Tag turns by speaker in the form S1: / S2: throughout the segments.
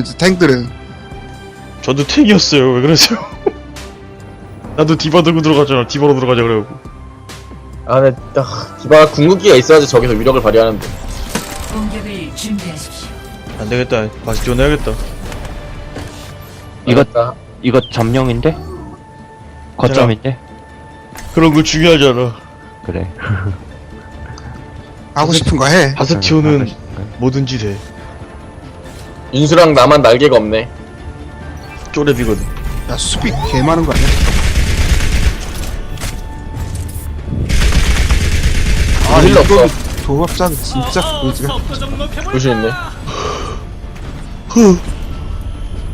S1: 이제 탱들은
S2: 저도 탱이었어요. 왜 그러세요? 나도 디바 들고 들어가잖아. 디바로 들어가자 그래갖고.
S3: 아, 근데 딱 디바 궁극기가 있어야지 저기서 위력을 발휘하는데.
S4: 공격을 준비하십시오.
S2: 안 되겠다. 다시 지원해야겠다.
S5: 이거
S3: 알았다.
S5: 이거 점령인데? 거점인데?
S2: 그런 거 중요하지 않아.
S5: 그래.
S1: 하고 싶은 거 해.
S2: 바스티오는 뭐든지 돼.
S3: 윤수랑 나만 날개가 없네.
S2: 쪼렙이거든.
S1: 야 수비 개 많은 거 아니야?
S3: 아, 힐러
S1: 이거
S3: 없어.
S1: 도합장 진짜 그지가
S3: 조심 있네.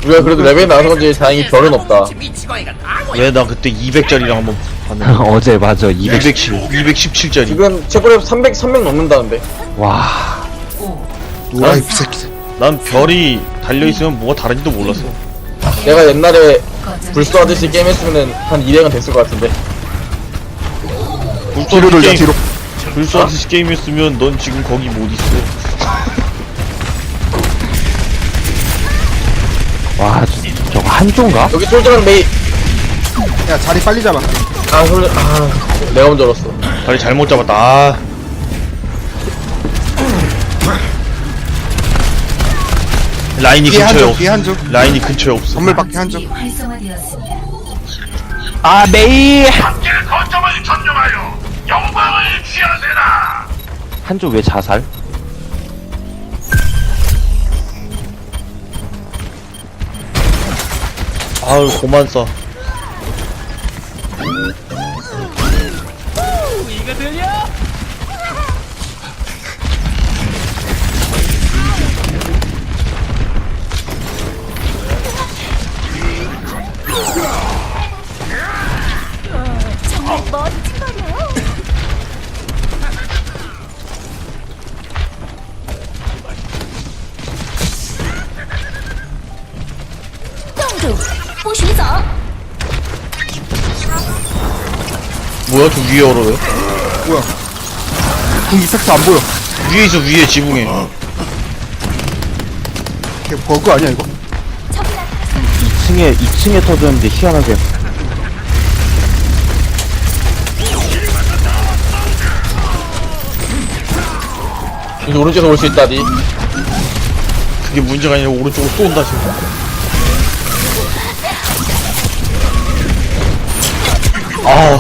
S3: 우리가 그래도 레벨 나와서 그런지 다행히 별은 없다.
S2: 왜 나 그때 200짜리랑 한번 봤는데.
S5: 어제 맞아 200.
S2: 210, 217짜리.
S3: 지금 최고렙 300, 300 넘는다는데.
S5: 와.
S1: 노라이 새끼들.
S2: 난 별이 달려있으면 뭐가 다른지도 몰랐어.
S3: 내가 옛날에 불소 아저씨 게임 했으면은 한 200은 됐을 것 같은데.
S1: 뒤로 돌자 뒤로.
S2: 불소 아저씨 게임이었으면 넌 지금 거기 못 있어.
S5: 와 저, 저거 한조인가?
S3: 여기 솔저랑 메이.
S1: 야 자리 빨리 잡아.
S3: 아, 솔저, 아, 내가 먼저 얼었어.
S2: 다리 잘못 잡았다. 아. 라인이
S1: 뒤에
S2: 근처에
S1: 한쪽
S2: 없어.
S1: 뒤에 한쪽.
S2: 라인이 근처에 없어.
S1: 건물 밖에 한쪽.
S4: 활성화되었습니다.
S5: 아 메이.
S6: 거점을 점령하여 영광을 취하세라.
S5: 한조 왜 자살?
S2: 아유 고만 써. 뭐야 저 위에 얼어요?
S1: 뭐야? 궁 이펙트 안 보여.
S2: 위에 있어 위에 지붕에.
S1: 걔 버그 아니야 이거?
S5: 2층에 2층에 터졌는데 희한하게.
S3: 이제 오른쪽에서 올 수 있다디.
S2: 그게 문제가 아니라 오른쪽으로 쏜다 지금.
S1: 아아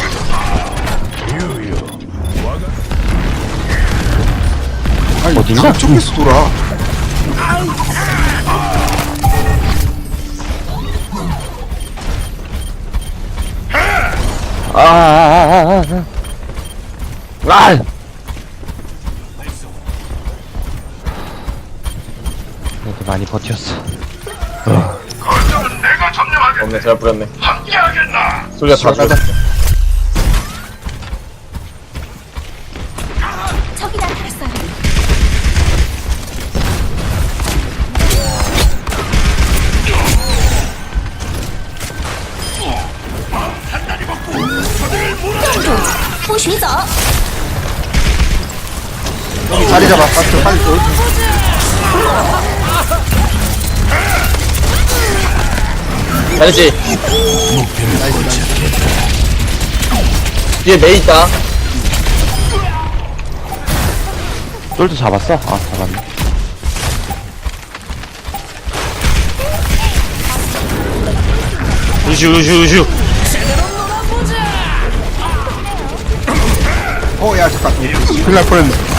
S5: 어딘가?
S1: 저쪽에서 돌아.
S5: 아. 아. 아. 아. 아. 그래도 많이 버텼어.
S6: 거점은 내가 점령하겠다.
S3: 없네, 잘 뿌렸네.
S6: 함께하겠나.
S3: 솔저 다. 죽였어.
S1: 자리 잡아. 파스트 빨리 돌.
S3: 잘했지? 뒤에 메이 있다.
S5: 똘도 잡았어? 아 잡았네.
S2: 루슈 루슈 루슈.
S1: 어야 잠깐. 큰일 날 뻔했네.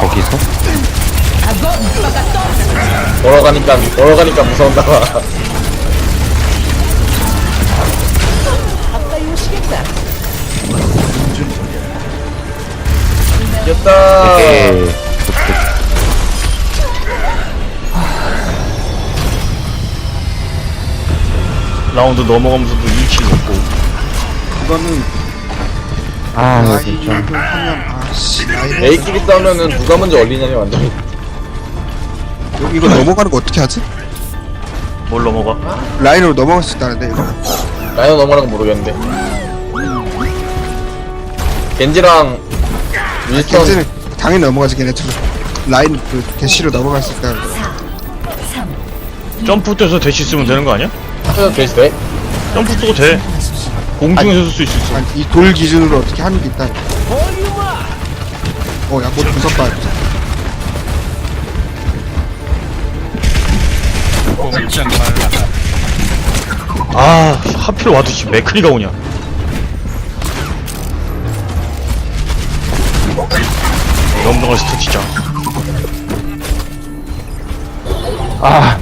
S5: 저기서?
S3: 걸어가니까, 걸어가니까 무서운다. 이겼다.
S5: 에이.
S2: 라운드 넘어가면서도 2킬 먹고.
S1: 이거는
S5: 아 이거 진짜.
S1: 하면 아씨 라인.
S3: 메이끼리 싸우면은 누가 먼저 얼리냐니 완전히.
S1: 여기 이거 넘어가는 거 어떻게 하지?
S2: 뭘 넘어가?
S1: 라인으로 넘어갈 수 있다는데 이거.
S3: 라이너 넘어가는 건 모르겠는데. 겐지랑 윈스턴
S1: 겐지는 당연히 넘어가지 걔네들은 라인 그 대시로 넘어갔을 때
S4: 3,
S2: 점프 뛰어서 대시 쓰면 되는 거 아니야?
S3: 해도 되지 돼?
S2: 점프 쓰고 돼. 공중에서 쓸 수 있어.
S1: 아니 이돌 기준으로 어떻게 하는 게 있다 어 야뭐 무섭다
S2: 아, 하필 와도 지금 맥크리가 오냐. 영롱한 스타 진짜.
S5: 아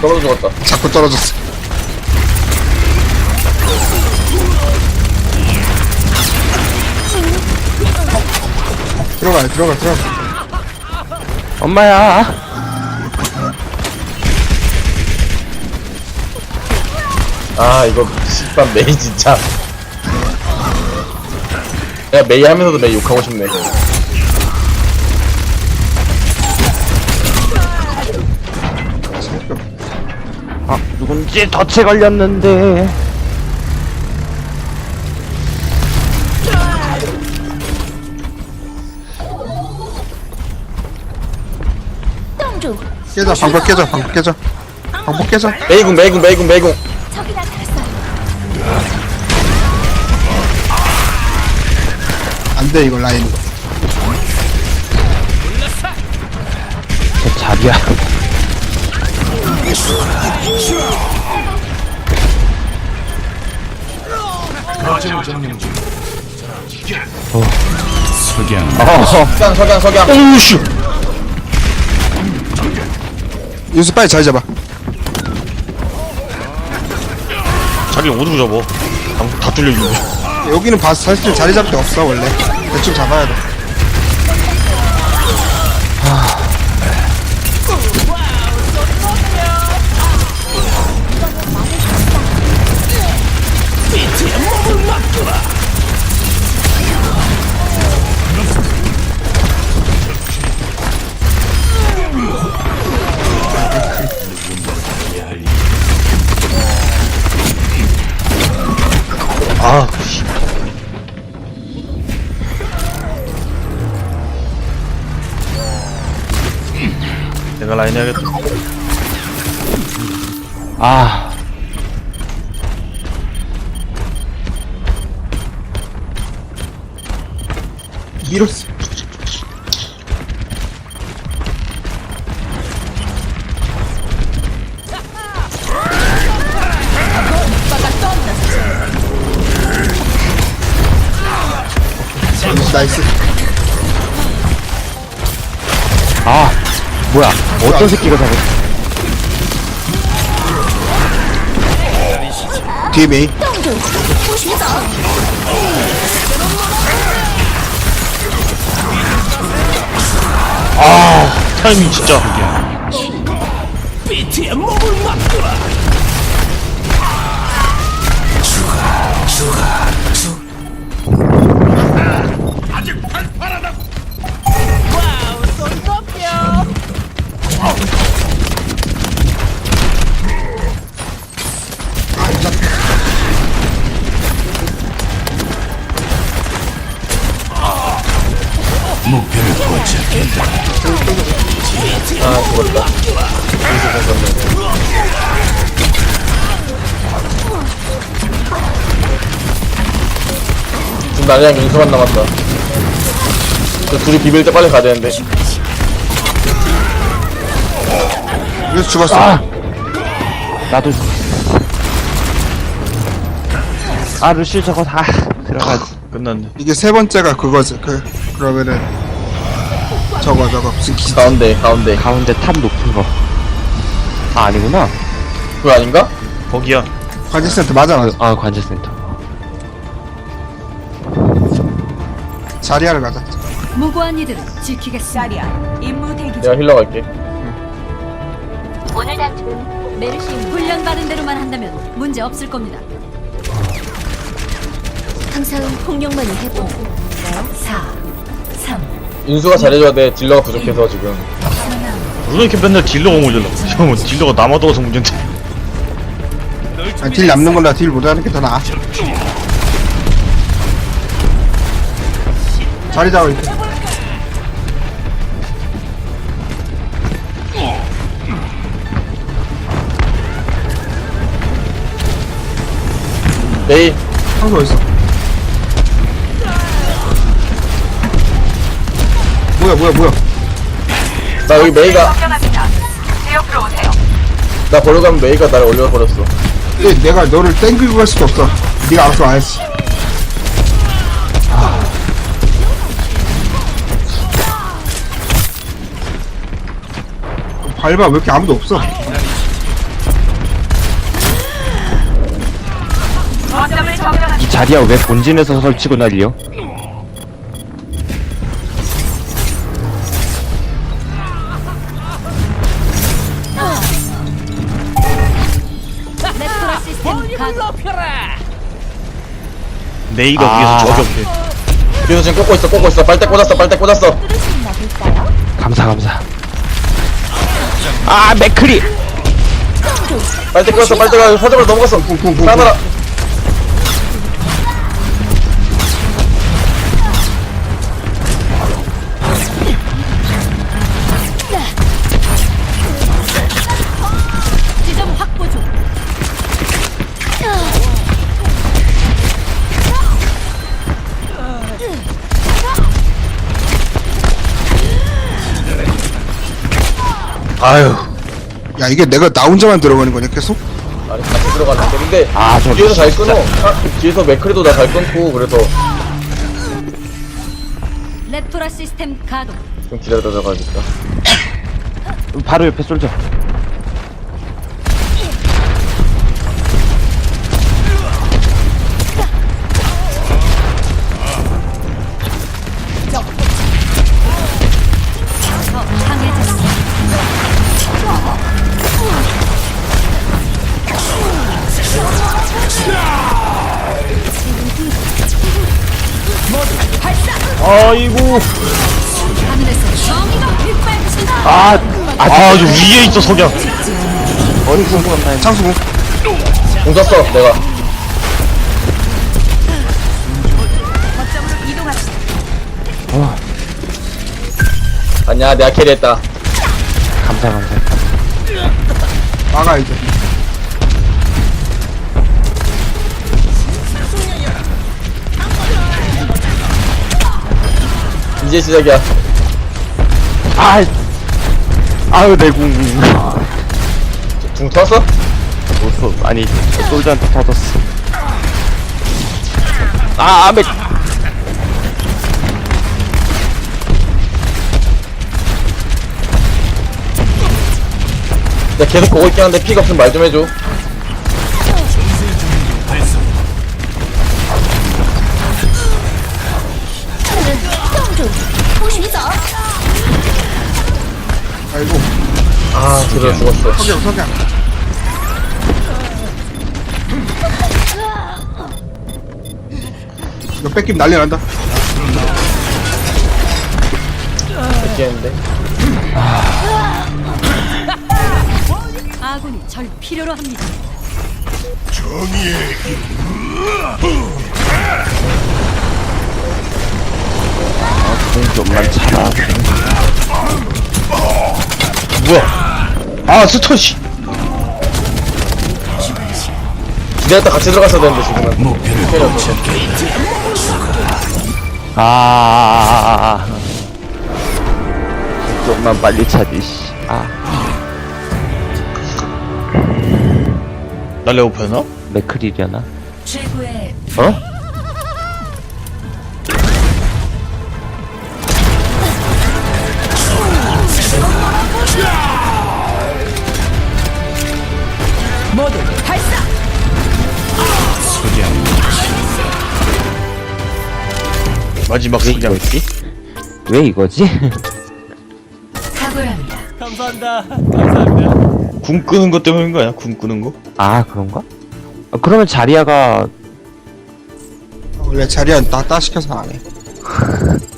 S3: 떨어져 죽었다.
S1: 자꾸 떨어졌어. 들어가요 들어가 들어가.
S5: 엄마야.
S3: 아 이거 씨발 메이 진짜. 내가 메이 하면서도 메이 욕하고 싶네
S5: 아 누군지 덫에 걸렸는데.
S1: 깨져 방법 깨져 방법 깨져. 방법 깨져.
S3: 메이궁 메이궁 메이궁 메이궁.
S1: 안돼 이거 라인.
S5: 제 자리야 어.
S3: 석양. 석양 석양
S2: 오우씨!
S1: 윤수 빨리 자리 잡아.
S2: 자기 어디로 잡어? 방금 다 뚫려 있는데.
S1: 여기는 봐 사실 자리 잡기 없어 원래. 대충 잡아야 돼 밀었어 나이스
S5: 아, 뭐야? 어떤 새끼가 잡았어?
S1: 뒤에 메인
S2: 아, 타이밍 진짜.
S3: 아 죽었다 윤수 죽었네 지금 나랑 윤수만 남았다. 저 둘이 비빌 때 빨리 가야 되는데.
S1: 윤수 죽었어.
S5: 아, 나도 아 루시 저거 다 들어가.
S2: 끝났네.
S1: 이게 세 번째가 그거지. 그 그러면은 저거 저거 무슨 기
S3: 가운데 가운데
S5: 가운데 탑 높은 거. 아 아니구나.
S3: 그거 아닌가?
S2: 거기야.
S1: 관제센터 맞아 맞아
S5: 아 관제센터.
S1: 자리하러 가자
S4: 무고한 이들은 지키겠습니다.
S7: 임무 대기 중
S3: 내가 힐러 갈게
S7: 오늘 단축은 메르시
S8: 훈련 받은 대로만 한다면 문제 없을 겁니다.
S7: 항상 폭력만을 해보고
S4: 4, 3,
S3: 인수가 잘해줘야 돼. 딜러가 부족해서 지금.
S2: 왜 이렇게 맨날 딜러가 문제나 지금은 딜러가 남아도서 문제인데
S1: 아니, 딜 남는 걸라 딜 못하는 게 더 나아. 자리 잡아 이렇게
S3: 메이.
S1: 상수 어딨어 뭐야 뭐야 뭐야.
S3: 나 여기 메이가 나 버려 가면 메이가 나를 올려버렸어.
S1: 근데 내가 너를 땡기고 갈 수도 없어. 네가 알아서 와야지 밟아 왜 이렇게 아무도 없어?
S5: 이 자리야 왜 본진에서 설치고 난리요?
S2: 메이가
S5: 아.
S2: 위에서 저격해
S3: 뒤에서 지금 꽂고 있어 꽂고 있어. 빨대 꽂았어 빨대 꽂았어.
S5: 감사 감사. 아 맥크리
S3: 빨대 꽂았어 빨대가 사정을 넘어갔어. 싸나라
S2: 아유
S1: 야 이게 내가 나 혼자만 들어가는 거냐 계속?
S3: 아니 같이 들어가는데 근데
S5: 아, 저
S3: 뒤에서 잘
S5: 진짜.
S3: 끊어 아, 뒤에서 맥크리도 나 잘 끊고 그래서
S8: 레토라 시스템 가동.
S3: 좀 기다려 들어가야겠다
S5: 바로 옆에 쏠져
S2: 아이고.
S8: 정의가 빗발친다.
S5: 아
S2: 아 저 위에 있어 석양.
S5: 어디 궁금한
S1: 창수공
S3: 공 쐈어 내가.
S8: 거점으로 이동합시다.
S3: 아니야 내가 캐리했다.
S5: 감사 감사.
S1: 막아 이제
S3: 이제 시작이야.
S5: 아 아유 내궁.
S3: 중 터졌어?
S5: 못써 아니 저 솔저한테 터졌어. 아 맥.
S3: 내가 계속 보고 있긴 한데 피가 없으면 말 좀 해줘
S1: 아
S3: 드디어 죽었어.
S1: 석양 석양. 이거 뺏기면 난리 난다.
S3: 했는데?
S8: 아군이 절 필요로 합니다.
S5: 궁 좀만 차라
S2: 뭐야 아 스턴씨
S3: 기다렸다 같이 들어갔어야 되는데 지금은 캐리 없어서
S5: 아, 아, 아, 아. 좀만 빨리 차지 씨. 아
S2: 날 레오파였나?
S5: 맥크리려나
S4: 최고의
S5: 어?
S2: 마지막
S5: 왜
S2: 석양
S5: 이거지? 왜 이거지?
S4: 탁월합니다.
S9: 감사합니다. 감사합니다.
S2: 궁 끄는 것 때문인 거 아니야? 궁 끄는 거?
S5: 아 그런가? 아, 그러면 자리아가
S1: 원래 자리한 따, 따 시켜서 안 해.